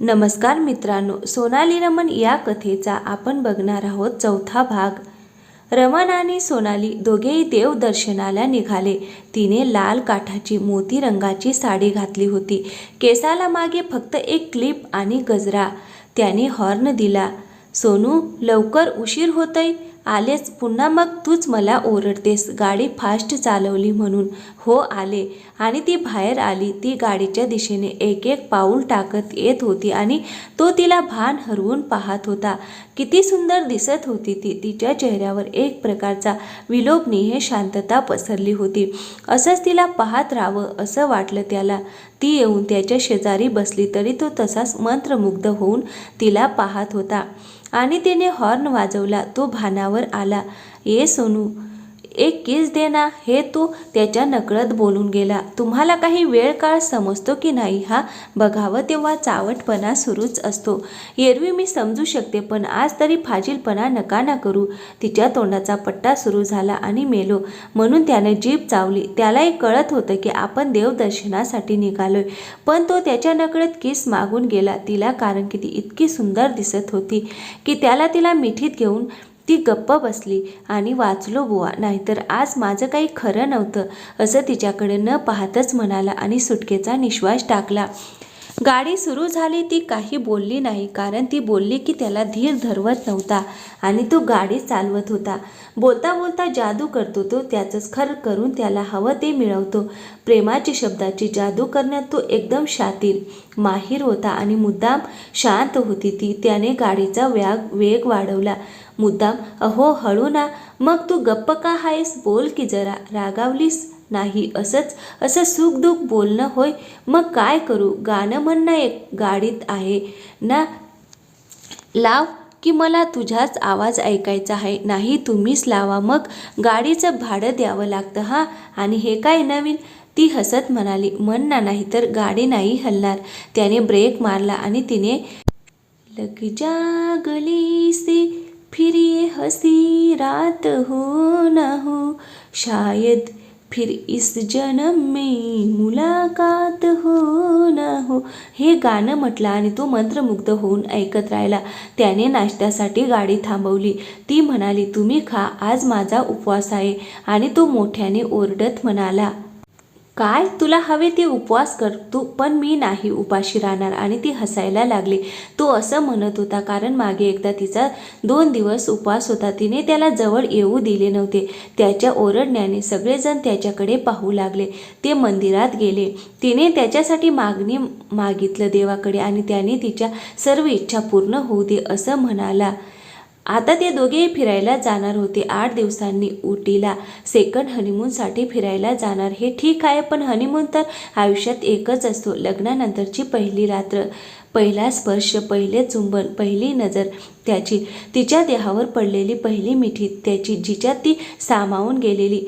नमस्कार मित्रांनो सोनाली रमन या कथेचा आपण बघणार आहोत चौथा भाग. रमन आणि सोनाली दोघेही देवदर्शनाला निघाले. तिने लाल काठाची मोती रंगाची साडी घातली होती. केसाला मागे फक्त एक क्लिप आणि गजरा. त्याने हॉर्न दिला. सोनू लवकर उशीर होतय? आलेच पुन्हा मग तूच मला ओरडतेस गाडी फास्ट चालवली म्हणून. हो आले. आणि ती बाहेर आली. ती गाडीच्या दिशेने एक एक पाऊल टाकत येत होती आणि तो तिला भान हरवून पाहत होता. किती सुंदर दिसत होती ती. तिच्या चेहऱ्यावर एक प्रकारचा विलोभनीय शांतता पसरली होती. असंच तिला पाहत राहावं असं वाटलं त्याला. ती येऊन त्याच्या शेजारी बसली तरी तो तसाच मंत्रमुग्ध होऊन तिला पाहत होता. आणि तिने हॉर्न वाजवला. तो भानावर आला. ये सोनू एक किस देना हे तो त्याच्या नकळत बोलून गेला. तुम्हाला काही वेळ काळ समजतो की नाही हा? बघावं तेव्हा चावटपणा सुरूच असतो. एरवी मी समजू शकते पण आज तरी फाजीलपणा नका ना करू. तिच्या तोंडाचा पट्टा सुरू झाला आणि मेलो. म्हणून त्याने जीभ चावली. त्यालाही कळत होतं की आपण देवदर्शनासाठी निघालोय. पण तो त्याच्या नकळत किस मागून गेला. तिला कारण की ती इतकी सुंदर दिसत होती की त्याला तिला मिठीत घेऊन ती गप्प बसली आणि वाचलो बुवा. नाहीतर आज माझं काही खरं नव्हतं असं तिच्याकडे न पाहतच म्हणाला आणि सुटकेचा निश्वास टाकला. गाडी सुरू झाली ती काही बोलली नाही कारण ती बोलली की त्याला धीर धरवत नव्हता आणि तो गाडी चालवत होता. बोलता बोलता जादू करतो तो त्याचंच खरं करून त्याला हवं ते मिळवतो. प्रेमाची शब्दाची जादू करण्यात तो एकदम शातीर माहीर होता आणि मुद्दाम शांत होती ती. त्याने गाडीचा व्याग वेग वाढवला. मुद्दाम अहो हळू ना. मग तू गप्प का आहेस? बोल की जरा. रागावलीस? नाही. असंच असं सुखदुःख बोलणं होय. मग काय करू? गाणं म्हणणं एक गाडीत आहे. ना लाव की मला तुझाच आवाज ऐकायचा आहे. नाही तुम्हीच लावा. मग गाडीचं भाडं द्यावं लागतं हां? आणि हे काय नवीन? ती हसत म्हणाली म्हण ना नाही तर गाडी नाही हलणार. त्याने ब्रेक मारला आणि तिने लग जा गली से फिर ये हसी रात हो ना हो. शायद फिर इस जन्म में मुलाकात हो ना हो. हे गाणं म्हटलं आणि तो मंत्रमुग्ध होऊन ऐकत राहिला. त्याने नाश्त्यासाठी गाडी थांबवली. ती म्हणाली तुम्ही खा आज माझा उपवास आहे. आणि तो मोठ्याने ओरडत म्हणाला काय? तुला हवे ते उपवास कर. तू पण मी नाही. उपाशी राहणार आणि ती हसायला लागली. तो असं म्हणत होता कारण मागे एकदा तिचा दोन दिवस उपवास होता. तिने त्याला जवळ येऊ दिले नव्हते. त्याच्या ओरडण्याने सगळेजण त्याच्याकडे पाहू लागले. ते मंदिरात गेले. तिने त्याच्यासाठी मागणी मागितलं देवाकडे आणि त्याने तिच्या सर्व इच्छा पूर्ण होऊ दे असं म्हणाला. आता ते दोघेही फिरायला जाणार होते. आठ दिवसांनी उटीला सेकंड हनीमूनसाठी फिरायला जाणार. हे ठीक आहे पण हनीमून तर आयुष्यात एकच असतो. लग्नानंतरची पहिली रात्र पहिला स्पर्श पहिले चुंबन पहिली नजर त्याची तिच्या देहावर पडलेली पहिली मिठी त्याची जिच्यात ती सामावून गेलेली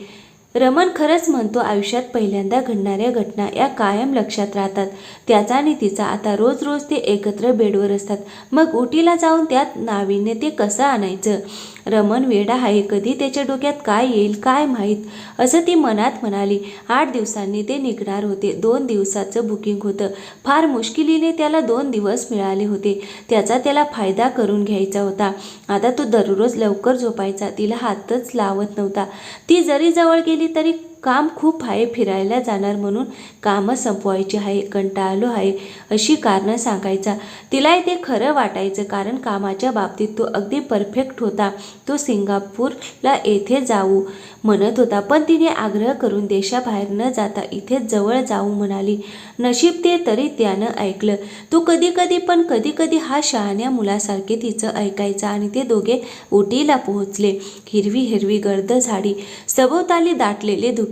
रमन खरंच म्हणतो आयुष्यात पहिल्यांदा घडणाऱ्या घटना या कायम लक्षात राहतात. त्याचा आणि तिचा आता रोज रोज ते एकत्र बेडवर असतात. मग उटीला जाऊन त्यात नाविन्य ते कसं आणायचं? रमन वेडा आहे कधी त्याच्या डोक्यात काय येईल काय माहीत? असं ती मनात म्हणाली. आठ दिवसांनी ते निघणार होते. दोन दिवसाचं बुकिंग होतं. फार मुश्किलीने त्याला दोन दिवस मिळाले होते. त्याचा त्याला फायदा करून घ्यायचा होता. आता तो दररोज लवकर झोपायचा. तिला हातच लावत नव्हता. ती जरी जवळ गेली तरी काम खूप आहे फिरायला जाणार म्हणून कामं संपवायची आहे कंटाळलो आहे अशी कारणं सांगायचा. तिलाही ते खरं वाटायचं कारण कामाच्या बाबतीत तो अगदी परफेक्ट होता. तो सिंगापूरला येथे जाऊ म्हणत होता पण तिने आग्रह करून देशाबाहेर न जाता इथेच जवळ जाऊ म्हणाली. नशीब ते तरी त्यानं ऐकलं. तो कधी कधी पण कधी कधी हा शहाण्या मुलासारखे तिचं ऐकायचा आणि ते दोघे उटीला पोहोचले. हिरवी हिरवी गर्द झाडी सभोवताली दाटलेले धुके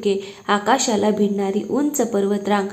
आकाशाला भिडणारी उंच पर्वतरांग.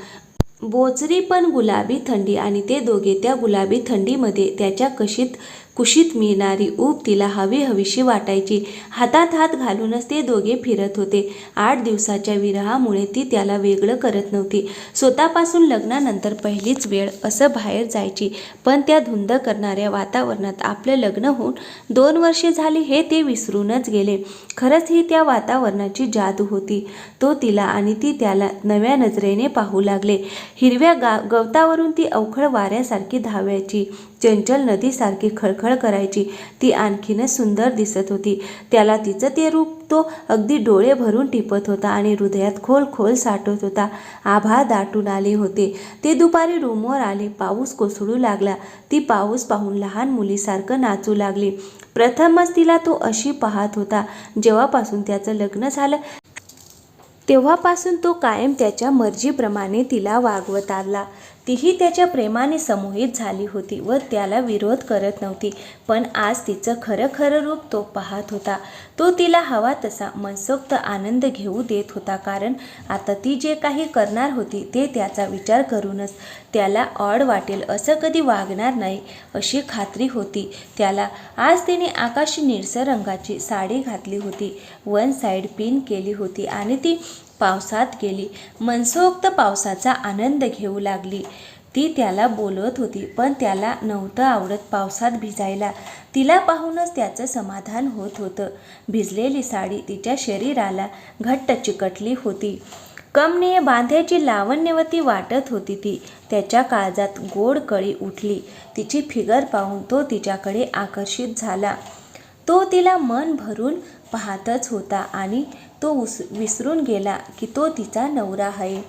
बोचरी पण गुलाबी थंडी आणि ते दोघे त्या गुलाबी थंडीमध्ये त्याच्या कशीत कुशीत मिळणारी ऊब तिला हवी हवीशी वाटायची. हातात हात घालूनच ते दोघे फिरत होते. आठ दिवसाच्या विरहामुळे ती त्याला वेगळं करत नव्हती. स्वतःपासून लग्नानंतर पहिलीच वेळ असं बाहेर जायची. पण त्या धुंद करणाऱ्या वातावरणात आपलं लग्न होऊन दोन वर्षे झाली हे ते विसरूनच गेले. खरंच ही त्या वातावरणाची जादू होती. तो तिला आणि ती त्याला नव्या नजरेने पाहू लागले. हिरव्या गा गवतावरून ती अवखळ वाऱ्यासारखी धावायची. चंचल नदीसारखी खळखळ करायची. ती आणखीनच सुंदर दिसत होती. त्याला तिचं ते रूप तो अगदी डोळे भरून टिपत होता आणि हृदयात खोल खोल साठवत होता. आभाळ दाटून आले होते. ते दुपारी रूमवर आले. पाऊस कोसळू लागला. ती पाऊस पाहून लहान मुलीसारखं नाचू लागली. प्रथमच तिला तो अशी पाहत होता. जेव्हापासून त्याचं लग्न झालं तेव्हापासून तो कायम त्याच्या मर्जीप्रमाणे तिला वागवत आला. तीही त्याच्या प्रेमाने समोहित झाली होती व त्याला विरोध करत नव्हती. पण आज तिचं खरं खरं रूप तो पाहत होता. तो तिला हवा तसा मनसोक्त आनंद घेऊ देत होता कारण आता ती जे काही करणार होती ते त्याचा विचार करूनच त्याला ऑड वाटेल असं कधी वागणार नाही अशी खात्री होती. त्याला आज तिने आकाशी निळसर रंगाची साडी घातली होती. वन साईड पिन केली होती आणि ती पावसात गेली. मनसोक्त पावसाचा आनंद घेऊ लागली. ती त्याला बोलवत होती पण त्याला नव्हतं आवडत पावसात भिजायला. तिला पाहूनच त्याचं समाधान होत होतं. भिजलेली साडी तिच्या शरीराला घट्ट चिकटली होती. कमनीय बांध्याची लावण्यवती वाटत होती ती. त्याच्या काळजात गोड कळी उठली. तिची फिगर पाहून तो तिच्याकडे आकर्षित झाला. तो तिला मन भरून पाहतच होता आणि तो उस विसरून गेला की तो तिचा नवरा आहे.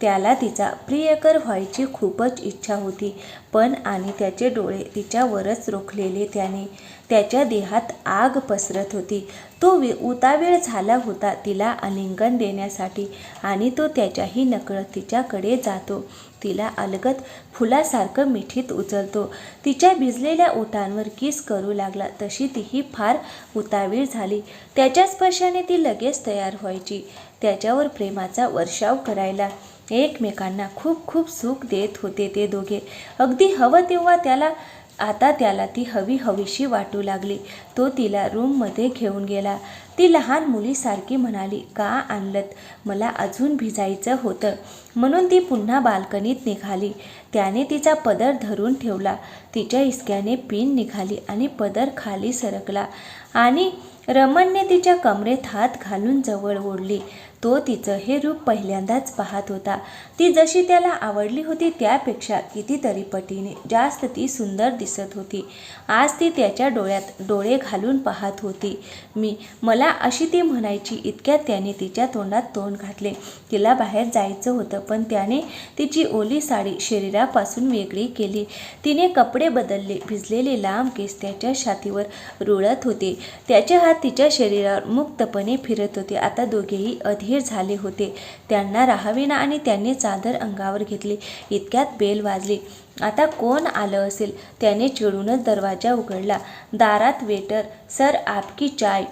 त्याला तिचा प्रियकर व्हायची खूपच इच्छा होती पण आणि त्याचे डोळे तिच्यावरच रोखलेले त्याने. त्याच्या देहात आग पसरत होती. तो वि उतावीळ झाला होता तिला आलिंगन देण्यासाठी आणि तो त्याच्याही नकळत तिच्याकडे जातो. तिला अलगत फुलासारखं मिठीत उचलतो. तिच्या भिजलेल्या ओठांवर किस करू लागला तशी तीही फार उतावीळ झाली. त्याच्या स्पर्शाने ती लगेच तयार व्हायची. त्याच्यावर प्रेमाचा वर्षाव करायला. एकमेकांना खूप खूप सुख देत होते ते दोघे. अगदी हवं तेव्हा त्याला आता त्याला ती हवी हवीशी वाटू लागली. तो तिला रूममध्ये घेऊन गेला. ती लहान मुलीसारखी म्हणाली का आणलत? मला अजून भिजायचं होतं. म्हणून ती पुन्हा बाल्कनीत निघाली. त्याने तिचा पदर धरून ठेवला. तिच्या हिसक्याने पिन निघाली आणि पदर खाली सरकला. आणि रमणने तिच्या कमरेत हात घालून जवळ ओढली. तो तिचं हे रूप पहिल्यांदाच पाहत होता. ती जशी त्याला आवडली होती त्यापेक्षा कितीतरी पटीने जास्त ती सुंदर दिसत होती. आज ती त्याच्या डोळ्यात डोळे घालून पाहत होती. मी मला अशी ती म्हणायची इतक्यात त्याने तिच्या तोंडात तोंड घातले. तिला बाहेर जायचं होतं पण त्याने तिची ओली साडी शरीरापासून वेगळी केली. तिने कपडे बदलले भिजलेले लांब केस त्याच्या छातीवर रुळत होते. त्याचे हात तिच्या शरीरावर मुक्तपणे फिरत होते. आता दोघेही अधीर झाले होते. त्यांना राहावेना आणि त्यांनी चादर अंगावर घेतली. इतक्यात बेल वाजली. आता कोण आलं असेल? त्याने चिडूनच दरवाजा उघडला. दारात वेटर सर आपकी चाय.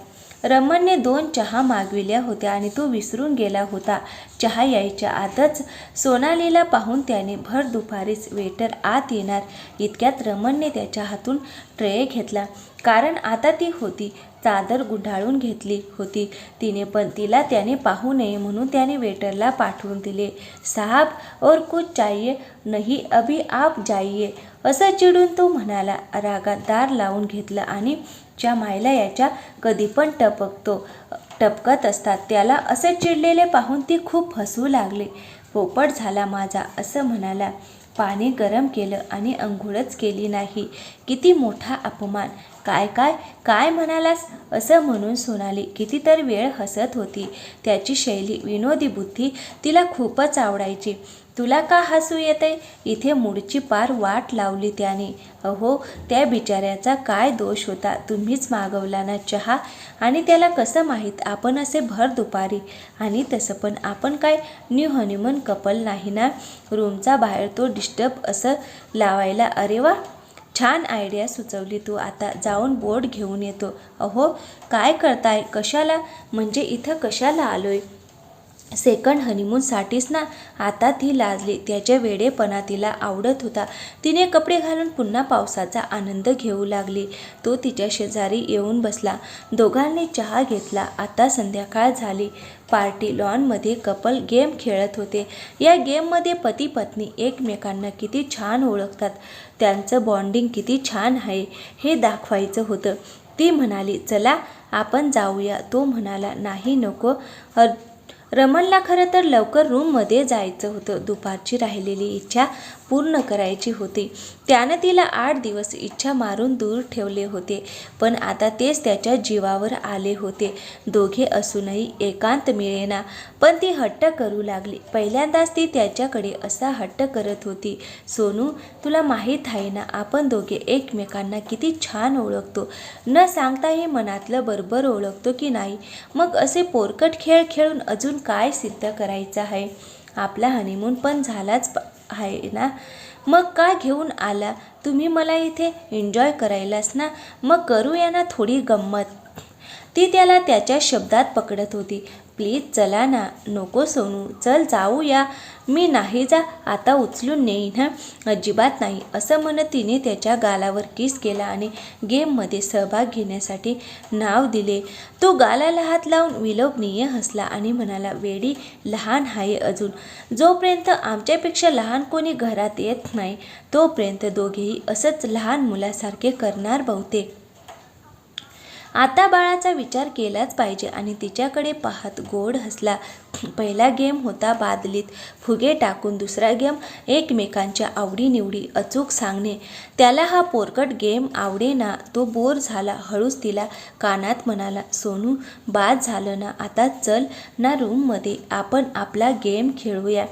रमणने दोन चहा मागविल्या होत्या आणि तो विसरून गेला होता. चहा यायच्या आतच सोनालीला पाहून त्याने भर दुपारीच वेटर आत येणार. इतक्यात रमणने त्याच्या हातून ट्रे घेतला. कारण आता ती होती. चादर गुंडाळून घेतली होती. तिने पण तिला त्याने पाहू नये म्हणून त्याने वेटरला पाठवून दिले. साहब और कुछ चाहिए नहीं अभी आप जाइए असं चिडून तो म्हणाला रागात दार लावून घेतलं आणि ज्या मायला याच्या कधी पण टपकतो टपकत असतात त्याला असं चिडलेले पाहून ती खूप हसू लागली. पोपट झाला माझा असं म्हणाला. पाणी गरम केलं आणि अंघोळच केली नाही. किती मोठा अपमान. काय काय काय म्हणालास? असं म्हणून सोनाली कितीतरी वेळ हसत होती. त्याची शैली विनोदी बुद्धी तिला खूपच आवडायची. तुला का हसू येते इथे मूडची पार वाट लावली त्याने. अहो त्या बिचाऱ्याचा काय दोष होता? तुम्हीच मागवला ना चहा? आणि त्याला कसं माहीत? आपण असे भर दुपारी. आणि तसं पण आपण काय? न्यू हनीमून कपल नाही ना? रूमचा बाहेर तो डिस्टर्ब असं लावायला अरे वा! छान आयडिया सुचवली तू. आता जाऊन बोर्ड घेऊन येतो. अहो काय करताय? कशाला? म्हणजे इथं कशाला आलोय? सेकंड हनीमूनसाठीच ना? आता ती लाजली. त्याच्या वेडेपणा तिला आवडत होता. तिने कपडे घालून पुन्हा पावसाचा आनंद घेऊ लागली. तो तिच्या शेजारी येऊन बसला. दोघांनी चहा घेतला. आता संध्याकाळ झाली. पार्टी लॉनमध्ये कपल गेम खेळत होते. या गेममध्ये पती पत्नी एकमेकांना किती छान ओळखतात. त्यांचं बॉन्डिंग किती छान आहे हे दाखवायचं होतं. ती म्हणाली चला आपण जाऊया. तो म्हणाला नाही नको. रमणला खरं तर लवकर रूममध्ये जायचं होतं. दुपारची राहिलेली इच्छा पूर्ण करायची होती. त्यानं तिला आठ दिवस इच्छा मारून दूर ठेवले होते पण आता तेच त्याच्या जीवावर आले होते. दोघे असूनही एकांत मिळेना पण ती हट्ट करू लागली. पहिल्यांदाच ती त्याच्याकडे असा हट्ट करत होती सोनू तुला माहीत आहे ना आपण दोघे एकमेकांना किती छान ओळखतो. न सांगताही मनातलं बरोबर ओळखतो की नाही? मग असे पोरकट खेळ खेळून अजून काय सिद्ध करायचं आहे? आपला हनीमून पण झालाच आहे ना? मग का घेऊन आला? तुम्ही मला इथे एन्जॉय करायलास ना? मग करूया ना थोडी गंमत. ती त्याला त्याच्या शब्दात पकडत होती. प्लीज चला ना. नको सोनू. चल जाऊया. मी नाही जा. आता उचलून नेईन ना अजिबात नाही. असं म्हणत तिने त्याच्या गालावर किस केला आणि गेममध्ये सहभाग घेण्यासाठी नाव दिले. तो गालाला हात लावून विलोभनीय हसला आणि म्हणाला वेडी लहान आहे अजून. जोपर्यंत आमच्यापेक्षा लहान कोणी घरात येत नाही तोपर्यंत दोघेही असंच लहान मुलासारखे करणार बहुतेक. आता बाळाचा विचार केलाच पाहिजे आणि तिच्याकडे पाहत गोड हसला. पहिला गेम होता बादलीत. फुगे टाकून दुसरा गेम एकमेकांच्या आवडीनिवडी अचूक सांगणे. त्याला हा पोरकट गेम आवडेना तो बोर झाला हळूच तिला कानात म्हणाला सोनू बाद झालं ना आता चल ना रूममध्ये आपण आपला गेम खेळूया.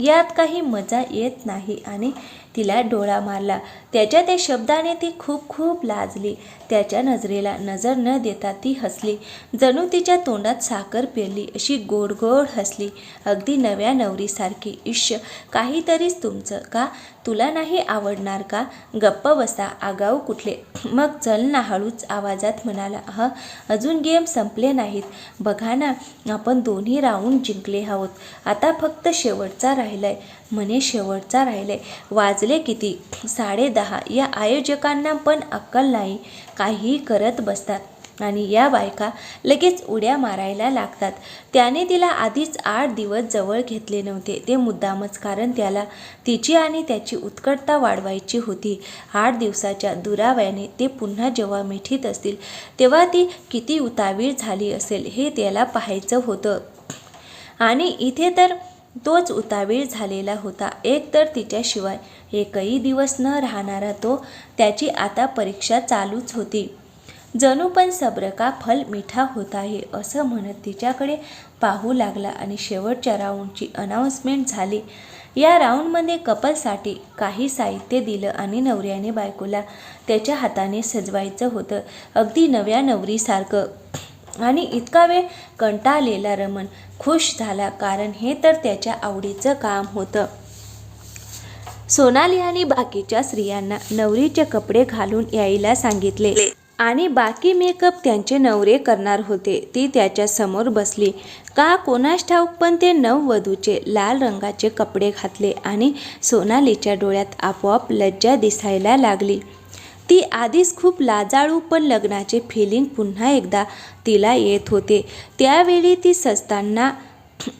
यात काही मजा येत नाही आणि तिला डोळा मारला. त्याच्या त्या शब्दाने ती खूप खूप लाजली. त्याच्या नजरेला नजर न देता ती हसली. जणू तिच्या तोंडात साखर पेरली. अशी गोड गोड हसली. अगदी नव्या नवरीसारखी. इश्य काहीतरीच तुमचं का? तुला नाही आवडणार का? गप्प बसा आगाऊ कुठले? मग चल ना हळूच आवाजात म्हणाला ह अजून गेम संपले नाहीत. बघा ना आपण दोन्ही राऊंड जिंकले आहोत. आता फक्त शेवटचा राहिलाय. म्हणे शेवटचा राहिलाय. वाजले किती? साडे दहा. या आयोजकांना पण अक्कल नाही. काहीही करत बसतात. आणि या बायका लगेच उड्या मारायला लागतात. त्याने तिला आधीच आठ दिवस जवळ घेतले नव्हते. ते मुद्दामच कारण त्याला तिची आणि त्याची उत्कटता वाढवायची होती. आठ दिवसाच्या दुराव्याने ते पुन्हा जेव्हा मिठीत असतील तेव्हा ती किती उतावीळ झाली असेल हे त्याला पाहायचं होतं. आणि इथे तर तोच उतावीळ झालेला होता. एक तर तिच्याशिवाय एकही दिवस न राहणारा तो त्याची आता परीक्षा चालूच होती. जणू पण सब्र का फल मिठा होत आहे असं म्हणत तिच्याकडे पाहू लागला आणि शेवटच्या राऊंडची अनाऊन्समेंट झाली. या राऊंडमध्ये कपलसाठी काही साहित्य दिलं आणि नवऱ्याने बायकोला त्याच्या हाताने सजवायचं होतं. अगदी नव्या नवरीसारखं. आणि इतका वेळ कंटाळलेला रमण खुश झाला कारण हे तर त्याच्या आवडीचं काम होतं. सोनाली आणि बाकीच्या स्त्रियांना नवरीचे कपडे घालून यायला सांगितले. आणि बाकी मेकअप त्यांचे नवरे करणार होते. ती त्याच्यासमोर बसली. का कोणास ठाऊक पण ते नववधूचे लाल रंगाचे कपडे घातले आणि सोनालीच्या डोळ्यात आपोआप लज्जा दिसायला लागली. ती आधीच खूप लाजाळू पण लग्नाचे फिलिंग पुन्हा एकदा तिला येत होते. त्यावेळी ती सजताना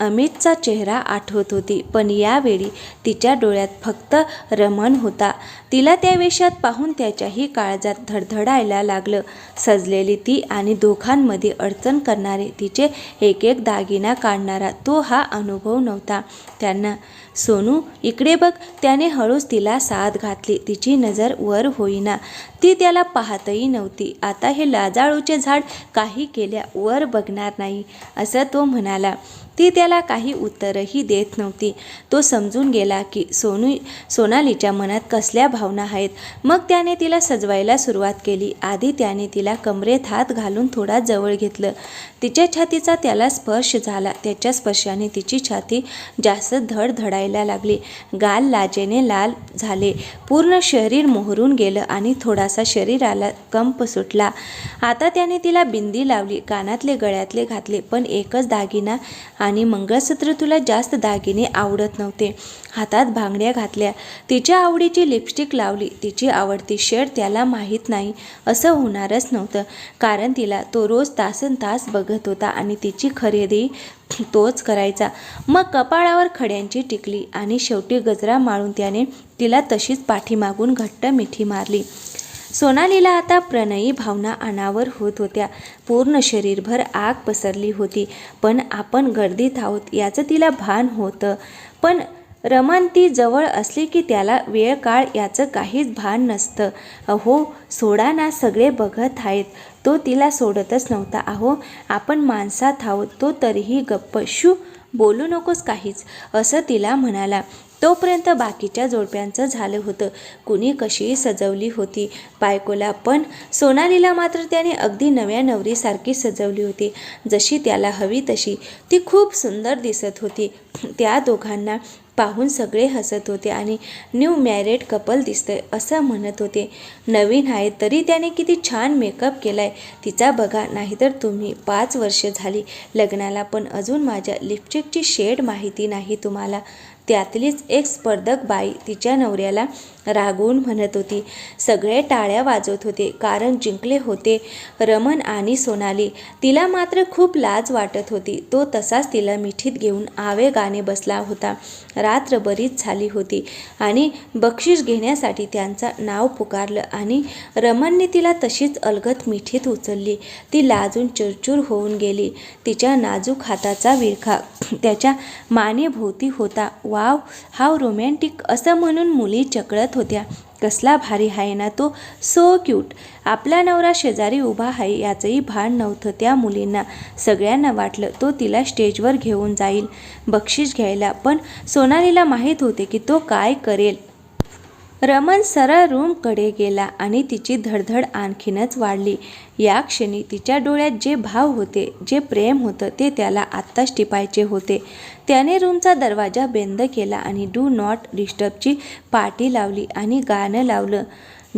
अमितचा चेहरा आठवत होती पण यावेळी तिच्या डोळ्यात फक्त रमण होता. तिला त्या वेशात पाहून त्याच्याही काळजात धडधडायला लागलं. सजलेली ती आणि दोघांमध्ये अडचण करणारे तिचे एक एक दागिना काढणारा तो हा अनुभव नव्हता. त्यांना सोनू इकडे बघ त्याने हळूच तिला साथ घातली. तिची नजर वर होईना. ती त्याला पाहतही नव्हती. आता हे लाजाळूचे झाड काही केल्या वर बघणार नाही असं तो म्हणाला. ती त्याला काही उत्तरही देत नव्हती. तो समजून गेला की सोनू सोनालीच्या मनात कसल्या भावना आहेत. मग त्याने तिला सजवायला सुरुवात केली. आधी त्याने तिला कमरेत हात घालून थोडा जवळ घेतलं. तिच्या छातीचा त्याला स्पर्श झाला. त्याच्या स्पर्शाने तिची छाती जास्त धडधडायला लागली. गाल लाजेने लाल झाले. पूर्ण शरीर मोहरून गेलं आणि थोडासा शरीराला कंप सुटला. आता त्याने तिला बिंदी लावली. कानातले गळ्यातले घातले. पण एकच दागिना आणि मंगळसूत्र तुला जास्त दागिने आवडत नव्हते. हातात भांगड्या घातल्या. तिच्या आवडीची लिपस्टिक लावली. तिची आवडती शर्ट त्याला माहीत नाही. असं होणारच नव्हतं. कारण तिला तो रोज तासन तास बघत होता आणि तिची खरेदी तोच करायचा. मग कपाळावर खड्यांची टिकली आणि शेवटी गजरा माळून त्याने तिला तशीच पाठीमागून घट्ट मिठी मारली. सोनालीला आता प्रणयी भावना अनावर होत होत्या. पूर्ण शरीरभर आग पसरली होती. पण आपण गर्दीत आहोत याचं तिला भान होतं. पण रमण ती जवळ असली की त्याला वेळ काळ याचं काहीच भान नसतं. अहो सोडा ना सगळे बघत आहेत. तो तिला सोडतच नव्हता. अहो आपण माणसात आहोत तो तरीही गप्प. शू बोलू नकोस काहीच. असं तिला म्हणाला. तोपर्यंत बाकीच्या जोडप्यांचं झालं होतं. कुणी कशी सजवली होती? बायकोला पण. सोनालीला मात्र त्याने अगदी नव्या नवरीसारखी सजवली होती. जशी त्याला हवी तशी. ती खूप सुंदर दिसत होती. त्या दोघांना पाहून सगळे हसत होते आणि न्यू मॅरेड कपल दिसतंय असं म्हणत होते. नवीन आहे तरी त्याने किती छान मेकअप केलाय. तिचा बघा नाहीतर तुम्ही पाच वर्ष झाली. लग्नाला पण अजून माझ्या लिपस्टिकची शेड माहिती नाही तुम्हाला. त्यातलीच एक स्पर्धक बाई तिच्या नवऱ्याला रागवून म्हणत होती. सगळे टाळ्या वाजवत होते. कारण जिंकले होते रमन आणि सोनाली. तिला मात्र खूप लाज वाटत होती. तो तसाच तिला मिठीत घेऊन आवे गाणे बसला होता. रात्र बरीच झाली होती आणि बक्षीस घेण्यासाठी त्यांचं नाव पुकारलं आणि रमनने तिला तशीच अलगत मिठीत उचलली. ती लाजून चुरचूर होऊन गेली. तिच्या नाजूक हाताचा विळखा. त्याच्या मानेभोवती होता. वाव हाव रोमॅन्टिक असं म्हणून मुली चकळत होत्या. कसला भारी आहे ना तो. सो क्यूट आपला नवरा शेजारी उभा आहे याचंही भान नव्हतं त्या मुलींना. सगळ्यांना वाटलं तो तिला स्टेजवर घेऊन जाईल. बक्षीस घ्यायला. पण सोनालीला माहीत होते की तो काय करेल. रमन सरळ रूमकडे गेला आणि तिची धडधड आणखीनच वाढली. या क्षणी तिच्या डोळ्यात जे भाव होते जे प्रेम होतं ते त्याला आत्ताच टिपायचे होते. त्याने रूमचा दरवाजा बंद केला आणि डू नॉट डिस्टर्बची पाटी लावली आणि गाणं लावलं.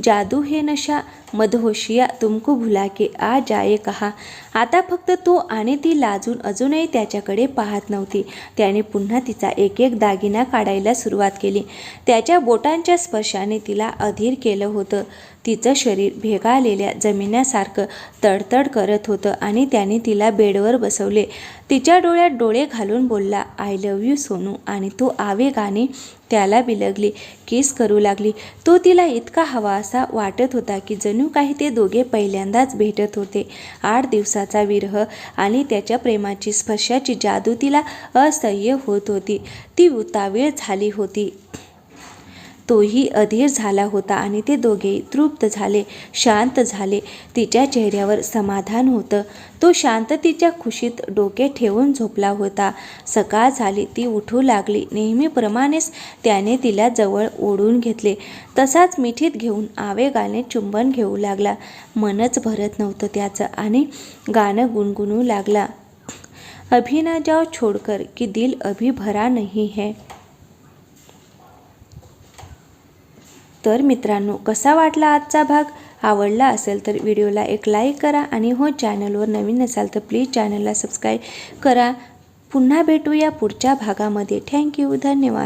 जादू हे नशा मदहोशिया तुमको भुला के आ जाए कहा। आता फक्त तो आणि ती लाजून अजूनही त्याच्याकडे पाहत नव्हती. त्याने पुन्हा तिचा एक एक दागिना काढायला सुरुवात केली. त्याच्या बोटांच्या स्पर्शाने तिला अधीर केलं होतं. तिचं शरीर भेगाळलेल्या जमिन्यासारखं तडतड करत होतं आणि त्याने तिला बेडवर बसवले. तिच्या डोळ्यात डोळे घालून बोलला आय लव यू सोनू. आणि तो आवेगाने त्याला बिलगली किस करू लागली. तो तिला इतका हवा असा वाटत होता की जणू काही ते दोघे पहिल्यांदाच भेटत होते. आठ दिवसाचा विरह आणि त्याच्या प्रेमाची स्पर्शाची जादू तिला असह्य होत होती. ती उतावीळ झाली होती. तोही अधीर झाला होता आणि ते दोघेही तृप्त झाले शांत झाले. तिच्या चेहऱ्यावर समाधान होतं. तो शांततेच्या खुशीत डोके ठेवून झोपला होता. सकाळ झाली ती उठू लागली. नेहमीप्रमाणेच त्याने तिला जवळ ओढून घेतले. तसाच मिठीत घेऊन आवेगाने चुंबन घेऊ लागला. मनच भरत नव्हतं त्याचं आणि गाणं गुणगुणू लागला. अभी ना जाओ छोडकर की दिल अभी भरा नहीं है? तर मित्रांनो कसा वाटला आजचा भाग? आवडला असेल तर व्हिडिओला एक लाईक करा आणि हो चॅनलवर नवीन असाल तर प्लीज चॅनलला सबस्क्राईब करा. पुन्हा भेटूया पुढच्या भागामध्ये. थँक्यू धन्यवाद.